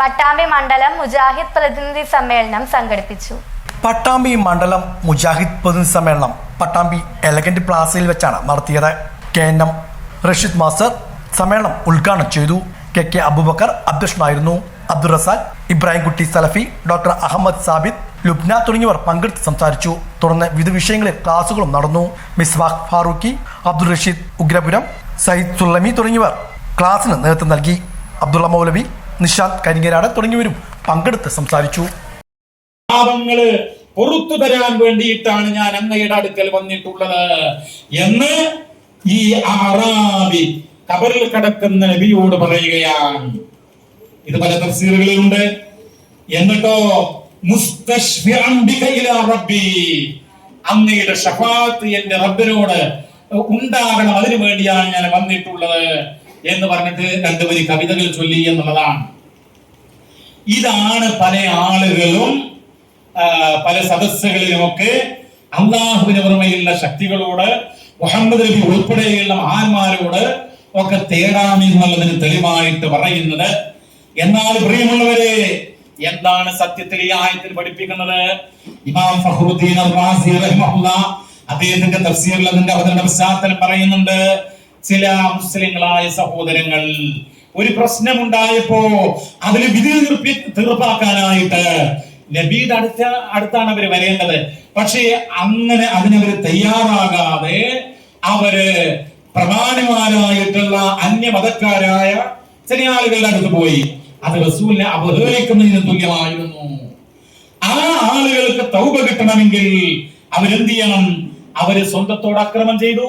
പട്ടാമ്പി മണ്ഡലം മുജാഹിദ് പ്രതിനിധി സമ്മേളനം സംഘടിപ്പിച്ചു. പട്ടാമ്പി മണ്ഡലം മുജാഹിദ് പ്രതിനിധി സമ്മേളനം പട്ടാമ്പി എലഗന്റ് പ്ലാസയിൽ വെച്ചാണ് നടത്തിയത്. K N M Rasheed master സമ്മേളനം ഉദ്ഘാടനം ചെയ്തു. കെ കെ അബൂബക്കർ അധ്യക്ഷനായിരുന്നു. അബ്ദുൾ ഇബ്രാഹിം കുട്ടി സലഫി ഡോക്ടർ അഹമ്മദ് സാബിദ് ലുബ്ന തുടങ്ങിയവർ പങ്കെടുത്ത് സംസാരിച്ചു. തുടർന്ന് വിവിധ വിഷയങ്ങളിൽ ക്ലാസുകളും നടന്നു. മിസ്വാഖ് ഫാറൂഖി അബ്ദുൾ റഷീദ് ഉഗ്രപുരം സയ്യിദ് സുല്ലമി തുടങ്ങിയവർ ക്ലാസിന് നേതൃത്വം നൽകി. അബ്ദുള്ള മൗലവി നിഷാന്ത് കരിങ്ങരാട് തുടങ്ങിയവരും പങ്കെടുത്ത് സംസാരിച്ചു. പാപങ്ങൾ പുറത്തു തരാൻ വേണ്ടിയിട്ടാണ് ഞാൻ അങ്ങയുടെ അടുക്കൽ വന്നിട്ടുള്ളത്. എന്ന് ഈ അറാബി കബറിൽ കിടക്കുന്ന നബിയോട് പറയുകയാണ്. ഇത് പല തഫ്സീറുകളിലുണ്ട്. എന്നിട്ടോ റബ്ബി അങ്ങയുടെ ഷഫാത്ത് എന്റെ റബ്ബിനോട് ഉണ്ടാകണം. അതിനു വേണ്ടിയാണ് ഞാൻ വന്നിട്ടുള്ളത്. എന്ന് പറഞ്ഞിട്ട് രണ്ടുപേര് കവിതകൾ ചൊല്ലി എന്നുള്ളതാണ്. ഇതാണ് പല ആളുകളും പല സദസ്സുകളിലുമൊക്കെ അള്ളാഹുവിന് പുറമെയുള്ള ശക്തികളോട് മുഹമ്മദ് നബി ഉൾപ്പെടെയുള്ള മഹാന്മാരോട് ഒക്കെ തേടാമെന്നുള്ളതിന് തെളിവായിട്ട് പറയുന്നത്. എന്നാൽ പ്രിയമുള്ളവരെ എന്താണ് സത്യത്തിൽ ഈ ആയത്തിൽ പഠിപ്പിക്കുന്നത്? ഇമാം റഹിമഹുല്ലാ അദ്ദേഹത്തിന്റെ തഫ്സീറിൽ അതിന്റെ അവതരണ പശ്ചാത്തലം പറയുന്നുണ്ട്. ചില മുസ്ലിങ്ങളായ സഹോദരങ്ങൾ ഒരു പ്രശ്നമുണ്ടായപ്പോ അതിന് വിധി തീർപ്പി തീർപ്പാക്കാനായിട്ട് നബിയുടെ അടുത്ത അടുത്താണ് അവർ വരേണ്ടത്. പക്ഷേ അങ്ങനെ അതിനവർ തയ്യാറാകാതെ അവർ പ്രമാണിമാരായിട്ടുള്ള അന്യമതക്കാരായ ചില ആളുകളുടെ അടുത്ത് പോയി. അത് റസൂലിനെ അവഹേളിക്കുന്നതിന് തുല്യമായിരുന്നു. ആ ആളുകൾക്ക് തൗപ കിട്ടണമെങ്കിൽ അവരെന്ത് ചെയ്യണം? അവർ സ്വന്തത്തോട് അക്രമം ചെയ്തു.